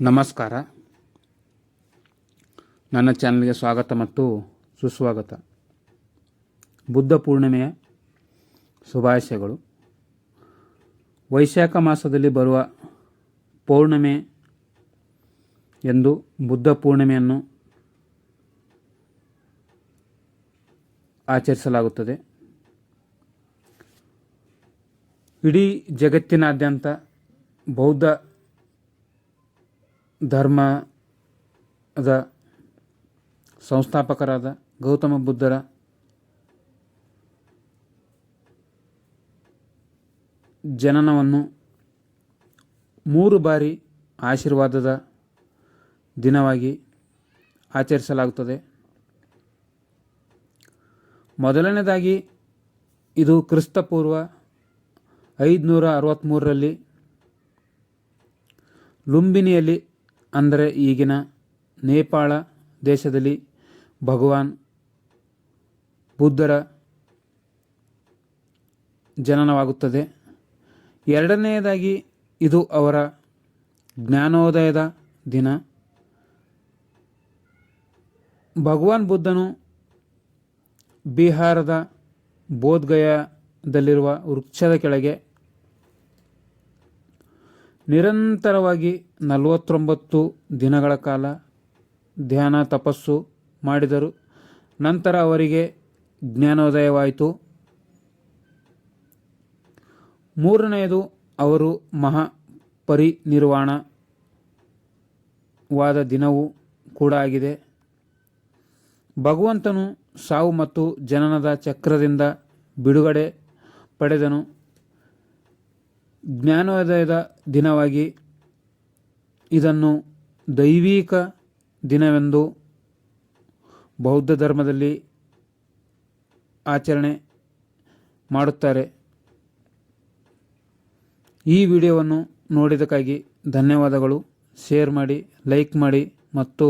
ನಮಸ್ಕಾರ. ನನ್ನ ಚಾನಲ್ಗೆ ಸ್ವಾಗತ ಮತ್ತು ಸುಸ್ವಾಗತ. ಬುದ್ಧ ಪೂರ್ಣಿಮೆಯ ಶುಭಾಶಯಗಳು. ವೈಶಾಖ ಮಾಸದಲ್ಲಿ ಬರುವ ಪೌರ್ಣಿಮೆ ಎಂದು ಬುದ್ಧ ಪೂರ್ಣಿಮೆಯನ್ನು ಆಚರಿಸಲಾಗುತ್ತದೆ. ಇಡೀ ಜಗತ್ತಿನಾದ್ಯಂತ ಬೌದ್ಧ ಧರ್ಮದ ಸಂಸ್ಥಾಪಕರಾದ ಗೌತಮ ಬುದ್ಧರ ಜನನವನ್ನು ಮೂರು ಬಾರಿ ಆಶೀರ್ವಾದದ ದಿನವಾಗಿ ಆಚರಿಸಲಾಗುತ್ತದೆ. ಮೊದಲನೇದಾಗಿ ಇದು ಕ್ರಿಸ್ತಪೂರ್ವ ಐದುನೂರ ಅರವತ್ತ್ಮೂರರಲ್ಲಿ ಲುಂಬಿನಿಯಲ್ಲಿ ಅಂದರೆ ಈಗಿನ ನೇಪಾಳ ದೇಶದಲ್ಲಿ ಭಗವಾನ್ ಬುದ್ಧರ ಜನನವಾಗುತ್ತದೆ. ಎರಡನೆಯದಾಗಿ ಇದು ಅವರ ಜ್ಞಾನೋದಯದ ದಿನ. ಭಗವಾನ್ ಬುದ್ಧನು ಬಿಹಾರದ ಬೋಧ್ಗಯಾದಲ್ಲಿರುವ ವೃಕ್ಷದ ಕೆಳಗೆ ನಿರಂತರವಾಗಿ ನಲವತ್ತೊಂಬತ್ತು ದಿನಗಳ ಕಾಲ ಧ್ಯಾನ ತಪಸ್ಸು ಮಾಡಿದರು. ನಂತರ ಅವರಿಗೆ ಜ್ಞಾನೋದಯವಾಯಿತು. ಮೂರನೆಯದು ಅವರು ಮಹಾ ಪರಿನಿರ್ವಾಣವಾದ ದಿನವೂ ಕೂಡ ಆಗಿದೆ. ಭಗವಂತನು ಸಾವು ಮತ್ತು ಜನನದ ಚಕ್ರದಿಂದ ಬಿಡುಗಡೆ ಪಡೆದನು. ಜ್ಞಾನೋದಯದ ದಿನವಾಗಿ ಇದನ್ನು ದೈವಿಕ ದಿನವೆಂದು ಬೌದ್ಧ ಧರ್ಮದಲ್ಲಿ ಆಚರಣೆ ಮಾಡುತ್ತಾರೆ. ಈ ವಿಡಿಯೋವನ್ನು ನೋಡಿದ್ದಕ್ಕಾಗಿ ಧನ್ಯವಾದಗಳು. ಶೇರ್ ಮಾಡಿ, ಲೈಕ್ ಮಾಡಿ ಮತ್ತು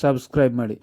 ಸಬ್ಸ್ಕ್ರೈಬ್ ಮಾಡಿ.